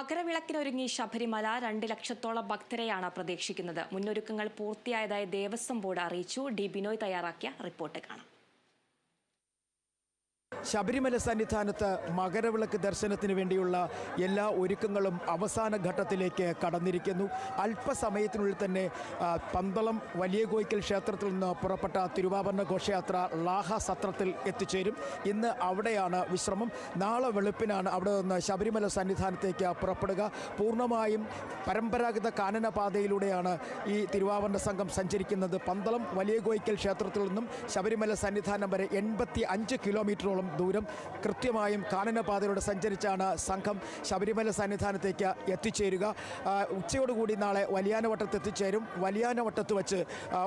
മകരവിളക്കിനൊരുങ്ങി ശബരിമല രണ്ട് ലക്ഷത്തോളം ഭക്തരെയാണ് പ്രതീക്ഷിക്കുന്നത്. മുന്നൊരുക്കങ്ങൾ പൂർത്തിയായതായി ദേവസ്വം ബോർഡ് അറിയിച്ചു. ഡി ബിനോയ് തയ്യാറാക്കിയ റിപ്പോർട്ട് കാണാം. ശബരിമല സന്നിധാനത്ത് മകരവിളക്ക് ദർശനത്തിന് വേണ്ടിയുള്ള എല്ലാ ഒരുക്കങ്ങളും അവസാന ഘട്ടത്തിലേക്ക് കടന്നിരിക്കുന്നു. അല്പസമയത്തിനുള്ളിൽ തന്നെ പന്തളം വലിയ കോയിക്കൽ ക്ഷേത്രത്തിൽ നിന്ന് പുറപ്പെട്ട തിരുവാഭരണ ഘോഷയാത്ര ലാഹ സത്രത്തിൽ എത്തിച്ചേരും. ഇന്ന് അവിടെയാണ് വിശ്രമം. നാളെ വെളുപ്പിനാണ് അവിടെ നിന്ന് ശബരിമല സന്നിധാനത്തേക്ക് പുറപ്പെടുക. പൂർണമായും പരമ്പരാഗത കാനനപാതയിലൂടെയാണ് ഈ തിരുവാഭരണ സംഘം സഞ്ചരിക്കുന്നത്. പന്തളം വലിയ കോയിക്കൽ ക്ഷേത്രത്തിൽ നിന്നും ശബരിമല സന്നിധാനം വരെ എൺപത്തി അഞ്ച് കിലോമീറ്ററോളം ദൂരം കൃത്യമായും കാനനപാതയിലൂടെ സഞ്ചരിച്ചാണ് സംഘം ശബരിമല സന്നിധാനത്തേക്ക് എത്തിച്ചേരുക. ഉച്ചയോടുകൂടി നാളെ വലിയാനവട്ടത്ത് എത്തിച്ചേരും. വലിയാനവട്ടത്ത് വച്ച്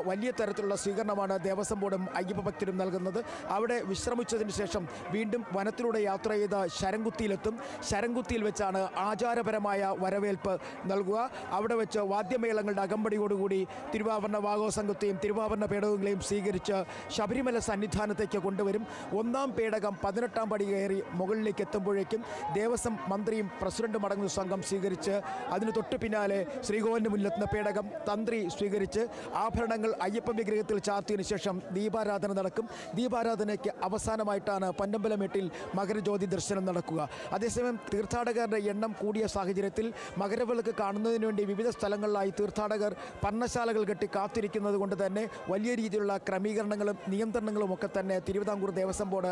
വലിയ തരത്തിലുള്ള സ്വീകരണമാണ് ദേവസ്വം ബോർഡും അയ്യപ്പ ഭക്തരും നൽകുന്നത്. അവിടെ വിശ്രമിച്ചതിന് ശേഷം വീണ്ടും വനത്തിലൂടെ യാത്ര ചെയ്ത് ശരംകുത്തിയിലെത്തും. ശരംകുത്തിയിൽ വെച്ചാണ് ആചാരപരമായ വരവേൽപ്പ് നൽകുക. അവിടെ വെച്ച് വാദ്യമേളങ്ങളുടെ അകമ്പടിയോടുകൂടി തിരുവാഭരണ വാഗോ സംഘത്തെയും തിരുവാഭരണ പേടകങ്ങളെയും സ്വീകരിച്ച് ശബരിമല സന്നിധാനത്തേക്ക് കൊണ്ടുവരും. ഒന്നാം പേടകം പതിനെട്ടാം പടി കയറി മുകളിലേക്ക് എത്തുമ്പോഴേക്കും ദേവസ്വം മന്ത്രിയും പ്രസിഡന്റും അടങ്ങുന്ന സംഘം സ്വീകരിച്ച് അതിന് തൊട്ടു പിന്നാലെ ശ്രീകോവിലിന് മുന്നിലെത്തുന്ന പേടകം തന്ത്രി സ്വീകരിച്ച് ആഭരണങ്ങൾ അയ്യപ്പ വിഗ്രഹത്തിൽ ചാർത്തിയതിനു ശേഷം ദീപാരാധന നടക്കും. ദീപാരാധനയ്ക്ക് അവസാനമായിട്ടാണ് പന്നമ്പലമേട്ടിൽ മകരജ്യോതി ദർശനം നടക്കുക. അതേസമയം തീർത്ഥാടകരുടെ എണ്ണം കൂടിയ സാഹചര്യത്തിൽ മകരവിളക്ക് കാണുന്നതിന് വേണ്ടി വിവിധ സ്ഥലങ്ങളിലായി തീർത്ഥാടകർ പർണശാലകൾ കെട്ടി കാത്തിരിക്കുന്നത് കൊണ്ട് തന്നെ വലിയ രീതിയിലുള്ള ക്രമീകരണങ്ങളും നിയന്ത്രണങ്ങളും ഒക്കെ തന്നെ തിരുവിതാംകൂർ ദേവസ്വം ബോർഡ്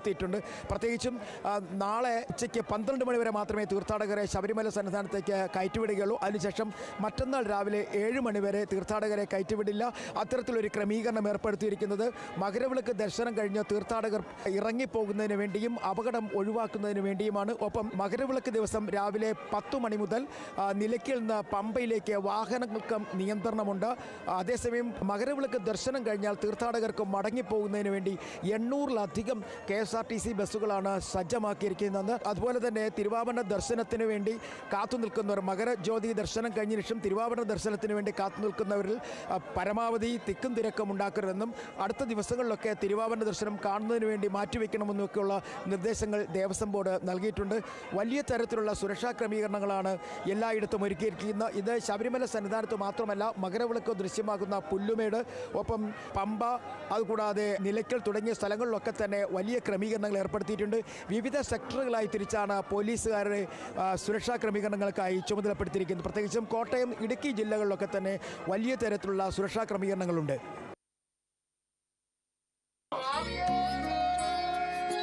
ഏർപ്പെടുത്തിയിട്ടുണ്ട് പ്രത്യേകിച്ചും നാളെ ഉച്ചയ്ക്ക് പന്ത്രണ്ട് മണി വരെ മാത്രമേ തീർത്ഥാടകരെ ശബരിമല സന്നിധാനത്തേക്ക് കയറ്റിവിടുകയുള്ളൂ. അതിനുശേഷം മറ്റന്നാൾ രാവിലെ ഏഴ് മണിവരെ തീർത്ഥാടകരെ കയറ്റിവിടില്ല. അത്തരത്തിലൊരു ക്രമീകരണം ഏർപ്പെടുത്തിയിരിക്കുന്നത് മകരവിളക്ക് ദർശനം കഴിഞ്ഞ് തീർത്ഥാടകർ ഇറങ്ങിപ്പോകുന്നതിന് വേണ്ടിയും അപകടം ഒഴിവാക്കുന്നതിന് വേണ്ടിയുമാണ്. ഒപ്പം മകരവിളക്ക് ദിവസം രാവിലെ പത്തു മണി മുതൽ നിലയ്ക്കിൽ നിന്ന് പമ്പയിലേക്ക് വാഹനങ്ങൾക്ക് നിയന്ത്രണമുണ്ട്. അതേസമയം മകരവിളക്ക് ദർശനം കഴിഞ്ഞാൽ തീർത്ഥാടകർക്ക് മടങ്ങിപ്പോകുന്നതിന് വേണ്ടി എണ്ണൂറിലധികം K S R T C ബസ്സുകളാണ് സജ്ജമാക്കിയിരിക്കുന്നത് അതുപോലെ തന്നെ തിരുവാഭരണ ദർശനത്തിന് വേണ്ടി കാത്തു നിൽക്കുന്നവർ മകരജ്യോതി ദർശനം കഴിഞ്ഞ ശേഷം തിരുവാഭരണ ദർശനത്തിന് വേണ്ടി കാത്തു നിൽക്കുന്നവരിൽ പരമാവധി തിക്കും തിരക്കും ഉണ്ടാക്കരുതെന്നും അടുത്ത ദിവസങ്ങളിലൊക്കെ തിരുവാഭരണ ദർശനം കാണുന്നതിന് വേണ്ടി മാറ്റിവെക്കണമെന്നൊക്കെയുള്ള നിർദ്ദേശങ്ങൾ ദേവസ്വം ബോർഡ് നൽകിയിട്ടുണ്ട്. വലിയ തരത്തിലുള്ള സുരക്ഷാ ക്രമീകരണങ്ങളാണ് എല്ലായിടത്തും ഒരുക്കിയിരിക്കുന്നത്. ഇത് ശബരിമല സന്നിധാനത്ത് മാത്രമല്ല മകരവിളക്ക് ദൃശ്യമാകുന്ന പുല്ലുമേട് ഒപ്പം പമ്പ അതുകൂടാതെ നിലയ്ക്കൽ തുടങ്ങിയ സ്ഥലങ്ങളിലൊക്കെ തന്നെ വലിയ ക്രമീകരണങ്ങൾ ഏർപ്പെടുത്തിയിട്ടുണ്ട്. വിവിധ സെക്ടറുകളായി തിരിച്ചാണ് പോലീസുകാരുടെ സുരക്ഷാ ക്രമീകരണങ്ങൾക്കായി ചുമതലപ്പെടുത്തിയിരിക്കുന്നത്. പ്രത്യേകിച്ചും കോട്ടയം ഇടുക്കി ജില്ലകളിലൊക്കെ തന്നെ വലിയ തരത്തിലുള്ള സുരക്ഷാ ക്രമീകരണങ്ങളുണ്ട്.